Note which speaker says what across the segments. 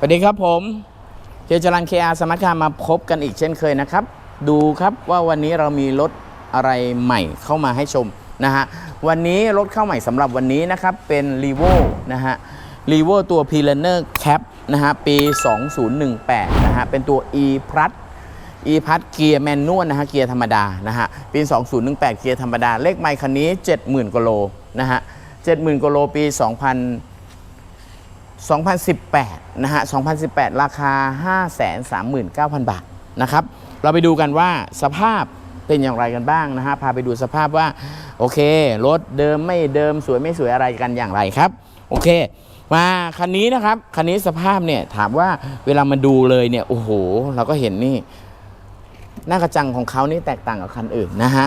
Speaker 1: สวัสดีครับผมเจจรันเคอาสมัครมาพบกันอีกเช่นเคยนะครับ ดูครับว่าวันนี้เรามีรถอะไรใหม่เข้ามาให้ชมนะฮะวันนี้รถเข้าใหม่สำหรับวันนี้นะครับ เป็น r e v o นะฮะ r e v o ตัว p l a n e r Cap นะฮะปี 2018 นะฮะเป็นตัว e plus e พัดเกียร์แมนนวลนะฮะเกียร์ธรรมดานะฮะปี 2018 เกียร์ธรรมดา เลขไมค์คันนี้ 70,000กว่าโลนะฮะ70,000กว่าโลปี 2000 2018 นะฮะ 2018 ราคา 539,000 บาทนะครับ เราไปดูกันว่าสภาพเป็นอย่างไรกันบ้างนะฮะ พาไปดูสภาพว่า โอเค รถเดิมไม่เดิมสวยไม่สวยอะไรกันอย่างไรครับ โอเค มาคันนี้นะครับ คันนี้สภาพเนี่ยถามว่าเวลามาดูเลยเนี่ย โอ้โห เราก็เห็นนี่ หน้ากระจังของเขานี่แตกต่างกับคันอื่นนะฮะ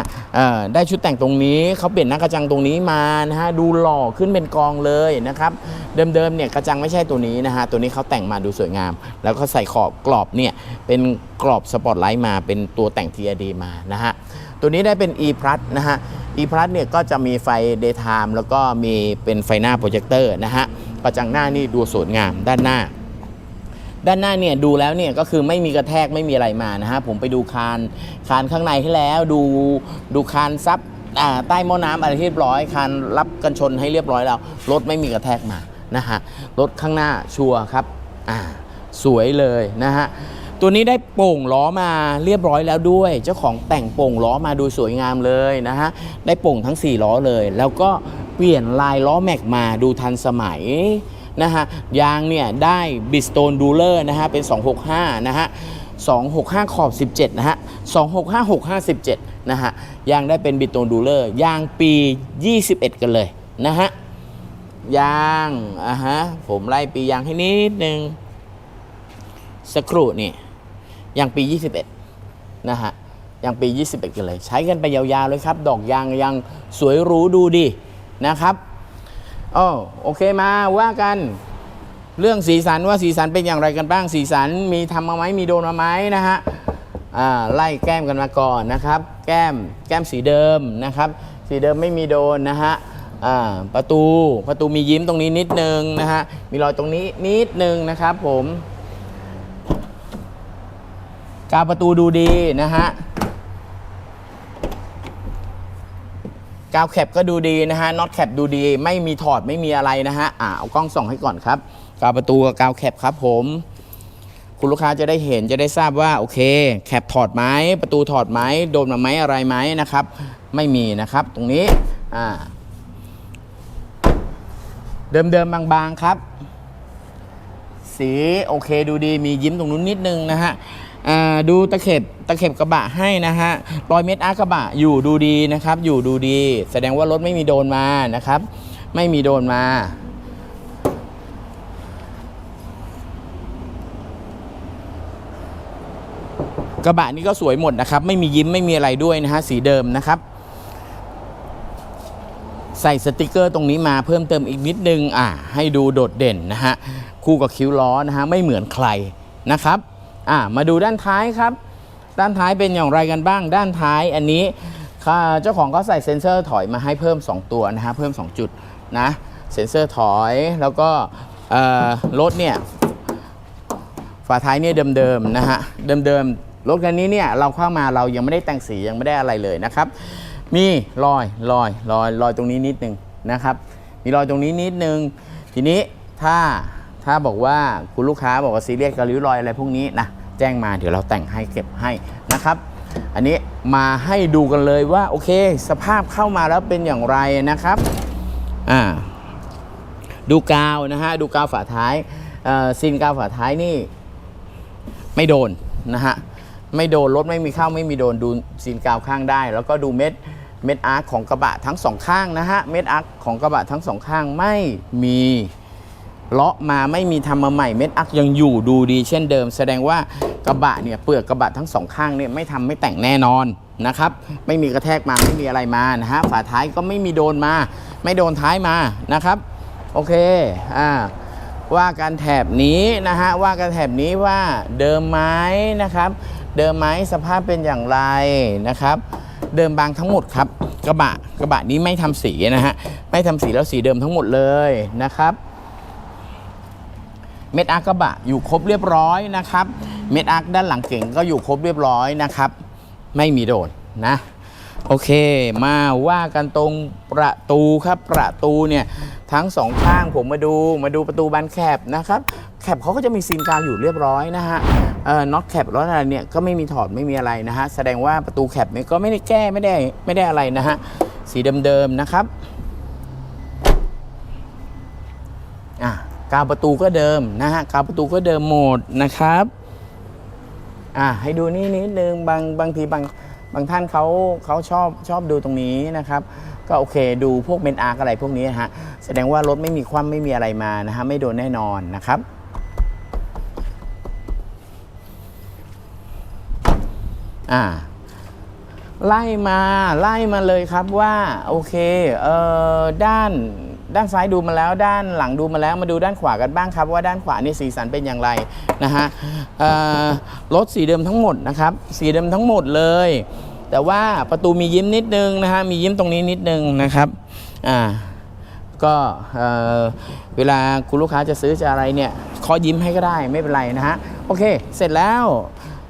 Speaker 1: ได้ชุดแต่งตรงนี้เขาเปลี่ยนหน้ากระจังตรงนี้มานะฮะดูหล่อขึ้นเป็นกองเลยนะครับเดิมๆเนี่ยกระจังไม่ใช่ตัวนี้นะฮะตัวนี้เขาแต่งมาดูสวยงาม แล้วก็ใส่ขอบกรอบเนี่ยเป็นกรอบสปอตไลท์มาเป็นตัวแต่ง TRD มานะฮะตัวนี้ได้เป็น e plus นะฮะ e plus เนี่ยก็จะมีไฟ daytime แล้วก็มีเป็นไฟหน้าโปรเจคเตอร์นะฮะกระจังหน้านี่ดูสวยงามด้านหน้า ด้านหน้าเนี่ยดูแล้วเนี่ยก็คือไม่มีกระแทกไม่มีอะไรมานะฮะผมไปดูคานคานข้างในให้แล้วดูดูคานซับใต้หม้อน้ำอะไรที่เรียบร้อยคานรับกันชนให้เรียบร้อยแล้วรถไม่มีกระแทกมานะฮะรถข้างหน้าชัวร์ครับอ่าสวยเลยนะฮะตัวนี้ได้โป่งล้อมาเรียบร้อยแล้วด้วย เจ้าของแต่งโป่งล้อมาดูสวยงามเลยนะฮะได้โป่งทั้ง 4 ล้อเลย แล้วก็เปลี่ยนลายล้อแม็กมาดูทันสมัย นะฮะยางเนี่ยได้บิสโตนดูเลอร์นะฮะเป็น 265 นะฮะ 265 ขอบ 17 นะฮะ 265 657 นะฮะ ยางได้เป็นบิสโตนดูเลอร์ยางปี 21 กันเลยนะฮะ ยางอะฮะ ผมไล่ปียางให้นิดนึงสักครู่นี่ยางปี 21 นะฮะยางปี 21 กันเลย ใช้กันไปยาวๆเลยครับ ดอกยางยังสวยหรูดูดีนะครับ อ๋อโอเคมาว่ากันเรื่องสีสันว่าสีสันเป็นอย่างไรกันบ้าง สีสันมีทำมาไหมมีโดนมาไหมนะฮะไล่แก้มกันมาก่อนนะครับ แก้มแก้มสีเดิมนะครับ สีเดิมไม่มีโดนนะฮะประตูประตูมียิ้มตรงนี้นิดนึงนะฮะมีรอยตรงนี้นิดนึงนะครับผมกาประตูดูดีนะฮะ กาวแคปก็ดูดีนะฮะน็อตแคปดูดีไม่มีถอดไม่มีอะไรนะฮะอ่าเอากล้องส่องให้ก่อนครับกาวประตูกับกาวแคปครับผม คุณลูกค้าจะได้เห็นจะได้ทราบว่าโอเค แคปถอดไหมประตูถอดไหมโดนมาไหมอะไรไหมนะครับ ไม่มีนะครับ ตรงนี้อ่าเดิมๆบางๆครับ สีโอเคดูดีมียิ้มตรงนู้นนิดนึงนะฮะ ดูตะเข็บตะเข็บกระบะให้นะฮะรอยเม็ดอาร์กระบะอยู่ดูดีนะครับ อยู่ดูดี แสดงว่ารถไม่มีโดนมานะครับ ไม่มีโดนมากระบะนี่ก็สวยหมดนะครับ ไม่มียิ้มไม่มีอะไรด้วยนะฮะสีเดิมนะครับ ใส่สติกเกอร์ตรงนี้มาเพิ่มเติมอีกนิดนึงอ่าให้ดูโดดเด่นนะฮะคู่กับคิ้วล้อนะฮะไม่เหมือนใครนะครับ อ่ามาดูด้านท้ายครับ ด้านท้ายเป็นอย่างไรกันบ้าง ด้านท้ายอันนี้ค่ะเจ้าของก็ใส่เซ็นเซอร์ถอยมาให้เพิ่ม 2 ตัวนะฮะเพิ่ม 2 จุดนะเซ็นเซอร์ถอยแล้วก็รถเนี่ยฝาท้ายเนี่ยเดิมๆนะฮะเดิมๆรถคันนี้เนี่ยเราเข้ามาเรายังไม่ได้แต่งสียังไม่ได้อะไรเลยนะครับ มีรอยรอยรอยรอยตรงนี้นิดนึงนะครับ มีรอยตรงนี้นิดนึง ทีนี้ถ้า ถ้าบอกว่าคุณลูกค้าบอกว่าซีเรียสกับริ้วรอยอะไรพวกนี้นะแจ้งมาเดี๋ยวเราแต่งให้เก็บให้นะครับ อันนี้มาให้ดูกันเลยว่าโอเค สภาพเข้ามาแล้วเป็นอย่างไรนะครับอ่าดูกาวนะฮะดูกาวฝาท้ายซีนกาวฝาท้ายนี่ ไม่โดนนะฮะไม่โดนรถไม่มีเข้าไม่มีโดนดูซีนกาวข้างได้ แล้วก็ดูเม็ดเม็ดอาร์คของกระบะทั้งสองข้างนะฮะเม็ดอาร์คของกระบะทั้งสองข้างไม่มี เลาะมาไม่มีทำมาใหม่เม็ดอาร์คยังอยู่ดูดีเช่นเดิม แสดงว่ากระบะเนี่ยเปลือกกระบะทั้งสองข้างเนี่ยไม่ทำไม่แต่งแน่นอนนะครับไม่มีกระแทกมาไม่มีอะไรมานะฮะฝาท้ายก็ไม่มีโดนมา ไม่โดนท้ายมานะครับ โอเคอ่าว่ากันแถบนี้นะฮะว่ากันแถบนี้ว่าเดิมไหมนะครับ เดิมไหมสภาพเป็นอย่างไรนะครับ เดิมบางทั้งหมดครับ กระบะกระบะนี้ไม่ทำสีนะฮะไม่ทำสีแล้วสีเดิมทั้งหมดเลยนะครับ เม็ดอาร์กระบะอยู่ครบเรียบร้อยนะครับ เม็ดอาร์กด้านหลังเก่งก็อยู่ครบเรียบร้อยนะครับ ไม่มีโดนนะโอเค มาว่ากันตรงประตูครับประตูเนี่ยทั้งสองข้างผมมาดูมาดูประตูบานแคบนะครับแคบเขาก็จะมีซีนกาวอยู่เรียบร้อยนะฮะเอ่อน็อตแคบรถอะไรเนี่ยก็ไม่มีถอดไม่มีอะไรนะฮะแสดงว่าประตูแคบเนี่ยก็ไม่ได้แก้ไม่ได้ไม่ได้อะไรนะฮะสีเดิมๆนะครับอะ กาวประตูก็เดิมนะฮะกาวประตูก็เดิมหมดนะครับอะให้ดูนี่นิดนึงบางบางทีบางบางท่านเขาเขาชอบชอบดูตรงนี้นะครับ ก็โอเคดูพวกเมนอาร์อะไรพวกนี้ฮะแสดงว่ารถไม่มีความไม่มีอะไรมานะฮะไม่โดนแน่นอนนะครับอ่าไล่มาไล่มาเลยครับว่าโอเคเอ่อด้าน ด้านซ้ายดูมาแล้ว ด้านหลังดูมาแล้วมาดูด้านขวากันบ้างครับ ว่าด้านขวานี่สีสันเป็นอย่างไรนะฮะรถสีเดิมทั้งหมดนะครับ สีเดิมทั้งหมดเลย แต่ว่าประตูมียิ้มนิดนึงนะฮะมียิ้มตรงนี้นิดนึงนะครับอ่าก็เวลาคุณลูกค้าจะซื้อจะอะไรเนี่ยขอยิ้มให้ก็ได้ไม่เป็นไรนะฮะโอเค เสร็จแล้ว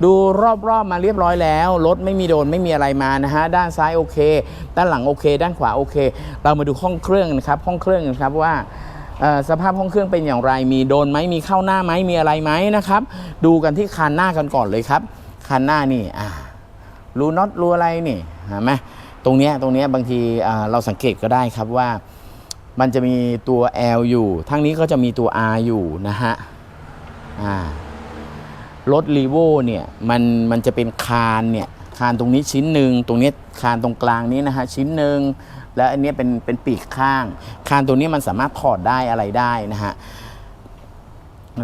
Speaker 1: ดูรอบๆมาเรียบร้อยแล้ว รถไม่มีโดนไม่มีอะไรมานะฮะ ด้านซ้ายโอเค ด้านหลังโอเค ด้านขวาโอเค เรามาดูห้องเครื่องนะครับ ห้องเครื่องนะครับว่าสภาพห้องเครื่องเป็นอย่างไร มีโดนไหมมีเข้าหน้าไหมมีอะไรไหมนะครับ ดูกันที่คานหน้ากันก่อนเลยครับคานหน้านี่อ่ารูน็อตรูอะไรนี่เห็นไหมตรงเนี้ยตรงเนี้ยบางทีเราสังเกตก็ได้ครับว่า มันจะมีตัว L อยู่ทั้งนี้ก็จะมีตัว R อยู่นะฮะอ่า รถรีโวเนี่ยมันมันจะเป็นคานเนี่ยคานตรงนี้ชิ้นหนึ่งตรงนี้คานตรงกลางนี้นะฮะชิ้นหนึ่งแล้วอันนี้เป็นเป็นปีกข้าง คานตัวนี้มันสามารถถอดได้อะไรได้นะฮะ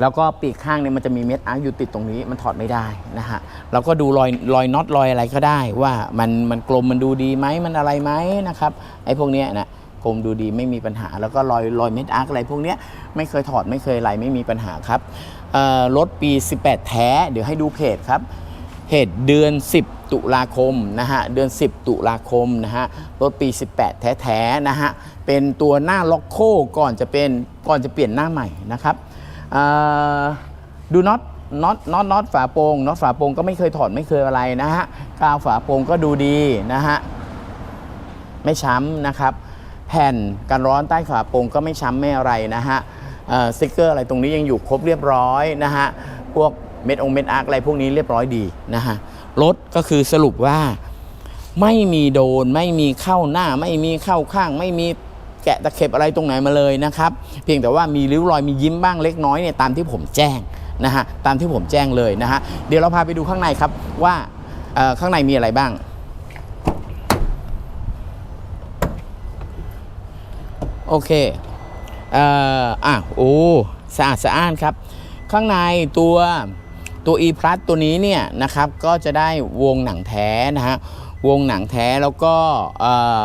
Speaker 1: แล้วก็ปีกข้างเนี่ยมันจะมีเม็ดอาร์อยู่ติดตรงนี้มันถอดไม่ได้นะฮะเราก็ดูรอยรอยน็อตรอยอะไรก็ได้ว่ามันมันกลมมันดูดีไหมมันอะไรไหมนะครับไอ้พวกเนี้ยนะ ลมดูดีไม่มีปัญหา แล้วก็รอยรอยเม็ดอาร์คอะไรพวกเนี้ยไม่เคยถอดไม่เคยอะไรไม่มีปัญหาครับรถปี 18 แท้ เดี๋ยวให้ดูเพจครับเหตุเดือน 10 ตุลาคมนะฮะ เดือน 10 ตุลาคมนะฮะ รถปี 18 แท้ๆนะฮะ เป็นตัวหน้าล็อกโคก่อนจะเป็นก่อนจะเปลี่ยนหน้าใหม่นะครับดูน็อตน็อตน็อตน็อตฝาโปรงน็อตฝาโปรงก็ไม่เคยถอดไม่เคยอะไรนะฮะกาวฝาโปรงก็ดูดีนะฮะ ไม่ช้ำนะครับ แผ่นกันร้อนใต้ฝาโปรงก็ไม่ช้ำไม่อะไรนะฮะสติกเกอร์อะไรตรงนี้ยังอยู่ครบเรียบร้อยนะฮะพวกเม็ดองเม็ดอาร์อะไรพวกนี้เรียบร้อยดีนะฮะรถก็คือสรุปว่าไม่มีโดนไม่มีเข้าหน้า ไม่มีเข้าข้าง ไม่มีแกะตะเข็บอะไรตรงไหนมาเลยนะครับ เพียงแต่ว่ามีริ้วรอยมียิ้มบ้างเล็กน้อยเนี่ยตามที่ผมแจ้งนะฮะตามที่ผมแจ้งเลยนะฮะเดี๋ยวเราพาไปดูข้างในครับว่าข้างในมีอะไรบ้าง โอเคเอ่ออะโอ้สะอาดสะอ้านครับ ข้างในตัวตัว e plus ตัวนี้เนี่ยนะครับก็จะได้วงหนังแท้นะฮะวงหนังแท้แล้วก็เอ่อ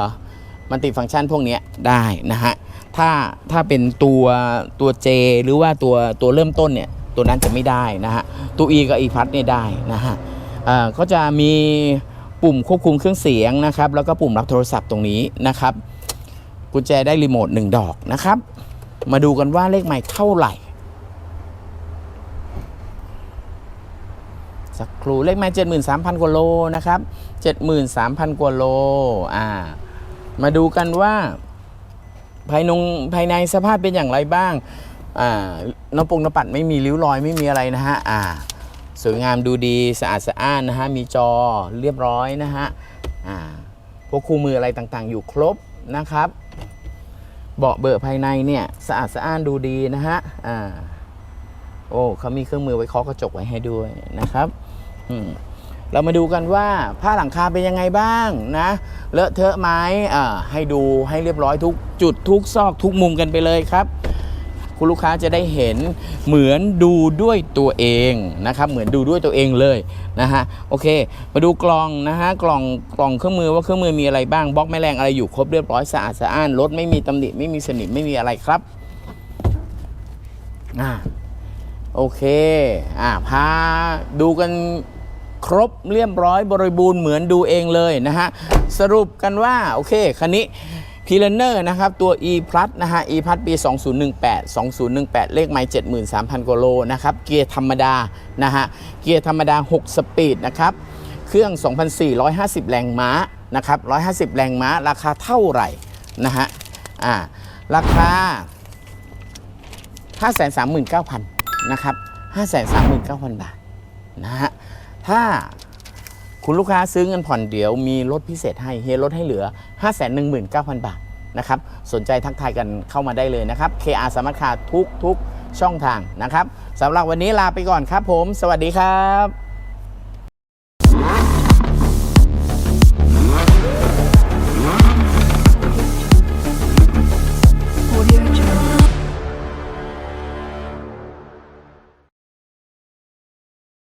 Speaker 1: มันติฟังก์ชันพวกนี้ได้นะฮะถ้าถ้าเป็นตัวตัว J หรือว่าตัวตัวเริ่มต้นเนี่ยตัวนั้นจะไม่ได้นะฮะตัว E กับ e plus เนี่ยได้นะฮะเอ่อก็จะมีปุ่มควบคุมเครื่องเสียงนะครับ แล้วก็ปุ่มรับโทรศัพท์ตรงนี้นะครับ กุญแจได้รีโมทหนึ่งดอกนะครับ มาดูกันว่าเลขใหม่เท่าไหร่ สักครู่เลขใหม่73,000กว่าโลนะครับ73,000กว่าโลอ่า มาดูกันว่าภายนงภายในสภาพเป็นอย่างไรบ้างอ่านปงนปัดไม่มีริ้วรอยไม่มีอะไรนะฮะอ่าสวยงามดูดีสะอาดสะอ้านนะฮะมีจอเรียบร้อยนะฮะอ่าพวกคู่มืออะไรต่างๆ อยู่ครบนะครับ เบาะเบอร์ภายในเนี่ยสะอาดสะอ้านดูดีนะฮะ อ่า โอ้เขามีเครื่องมือไว้เคาะกระจกไว้ให้ด้วยนะครับ อืมเรามาดูกันว่าผ้าหลังคาเป็นยังไงบ้างนะเลอะเทอะไหมอ่าให้ดูให้เรียบร้อยทุกจุดทุกซอกทุกมุมกันไปเลยครับ คุณลูกค้าจะได้เห็นเหมือนดูด้วยตัวเองนะครับ เหมือนดูด้วยตัวเองเลยนะฮะโอเค มาดูกล่องนะฮะกล่องกล่องเครื่องมือว่าเครื่องมือมีอะไรบ้างบล็อกแม่แรงอะไรอยู่ครบเรียบร้อยสะอาดสะอ้านรถไม่มีตำหนิไม่มีสนิมไม่มีอะไรครับอ่าโอเค อ่าพาดูกันครบเรียบร้อยบริบูรณ์เหมือนดูเองเลยนะฮะ สรุปกันว่า โอเค คันนี้ p l a n e r นะครับ ตัว e plus นะฮะ e plus ปี 2018 2018 เลขไมล์73,000กิโลนะครับ เกียร์ธรรมดา นะฮะ เกียร์ธรรมดา 6 สปีดนะครับ เครื่อง 2,450 แรงม้านะครับ 150 แรงม้า ราคาเท่าไหร่ นะฮะ อ่า ราคา 539,000 นะครับ 539,000 บาท นะฮะ ถ้า คุณลูกค้าซื้อเงินผ่อนเดี๋ยวมีลดพิเศษให้เฮียลดให้เหลือ 519,000 บาทนะครับสนใจทักทายกันเข้ามาได้เลยนะครับ KR สามัคคาทุกทุกช่องทางนะครับสำหรับวันนี้ลาไปก่อนครับผม สวัสดีครับ